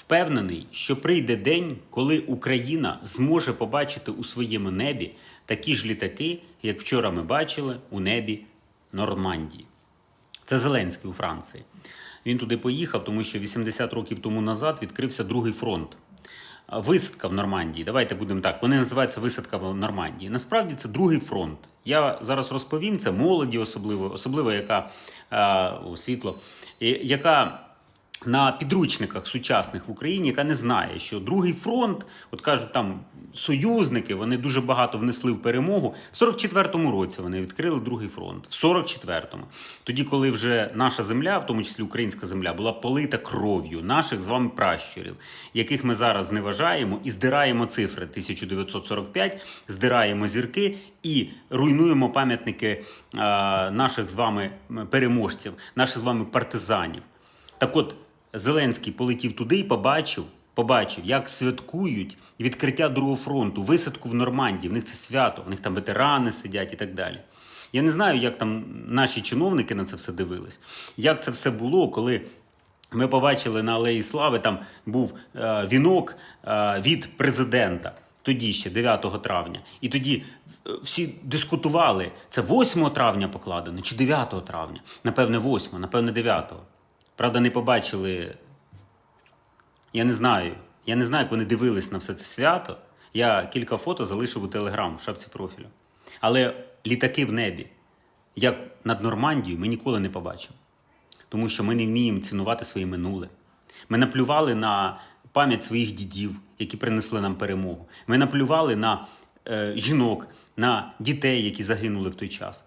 Впевнений, що прийде день, коли Україна зможе побачити у своєму небі такі ж літаки, як вчора ми бачили у небі Нормандії. Це Зеленський у Франції. Він туди поїхав, тому що 80 років тому назад відкрився другий фронт. Висадка в Нормандії. Давайте будемо так. Вони називаються висадка в Нормандії. Насправді це другий фронт. Я зараз розповім це молоді, особливо, особливо яка а, о, світло, яка на підручниках сучасних в Україні, яка не знає, що другий фронт, от кажуть, там союзники, вони дуже багато внесли в перемогу. В 44-му році вони відкрили другий фронт. В 44-му. Тоді, коли вже наша земля, в тому числі українська земля, була полита кров'ю наших з вами пращурів, яких ми зараз зневажаємо і здираємо цифри 1945, здираємо зірки і руйнуємо пам'ятники е, наших з вами переможців, наших з вами партизанів. Так от Зеленський полетів туди і побачив, побачив, як святкують відкриття другого фронту, висадку в Нормандії. В них це свято, в них там ветерани сидять і так далі. Я не знаю, як там наші чиновники на це все дивились, як це все було, коли. Ми побачили на Алеї Слави, там був е, вінок е, від президента, тоді ще 9 травня. І тоді е, всі дискутували, це 8 травня покладено чи 9 травня. Напевне, 8, напевне, 9. Правда, не побачили. Я не знаю. Я не знаю, як вони дивились на все це свято. Я кілька фото залишив у Телеграм в шапці профілю. Але літаки в небі, як над Нормандією, ми ніколи не побачимо тому що ми не вміємо цінувати своє минуле. Ми наплювали на пам'ять своїх дідів, які принесли нам перемогу. Ми наплювали на е, жінок, на дітей, які загинули в той час,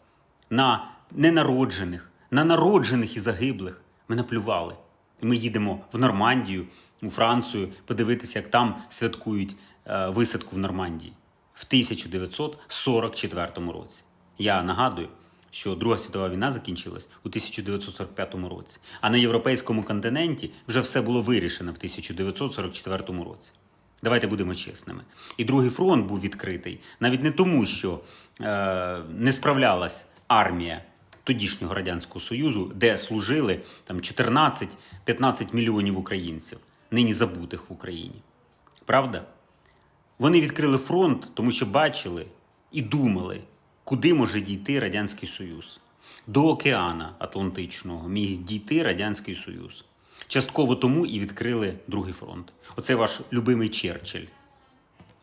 на ненароджених, на народжених і загиблих. Ми наплювали. І ми їдемо в Нормандію, у Францію, подивитися, як там святкують е, висадку в Нормандії в 1944 році. Я нагадую, що Друга світова війна закінчилась у 1945 році, а на європейському континенті вже все було вирішено в 1944 році. Давайте будемо чесними. І другий фронт був відкритий навіть не тому, що е, не справлялась армія тодішнього радянського союзу, де служили там 14-15 мільйонів українців, нині забутих в Україні. Правда? Вони відкрили фронт, тому що бачили і думали, куди може дійти Радянський Союз. До океана Атлантичного міг дійти Радянський Союз. Частково тому і відкрили другий фронт. Оце ваш любимий Черчилль.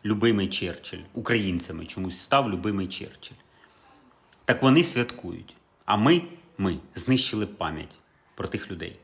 Любимий Черчилль. Українцями чомусь став любимий Черчилль. Так вони святкують. А ми, ми знищили пам'ять про тих людей.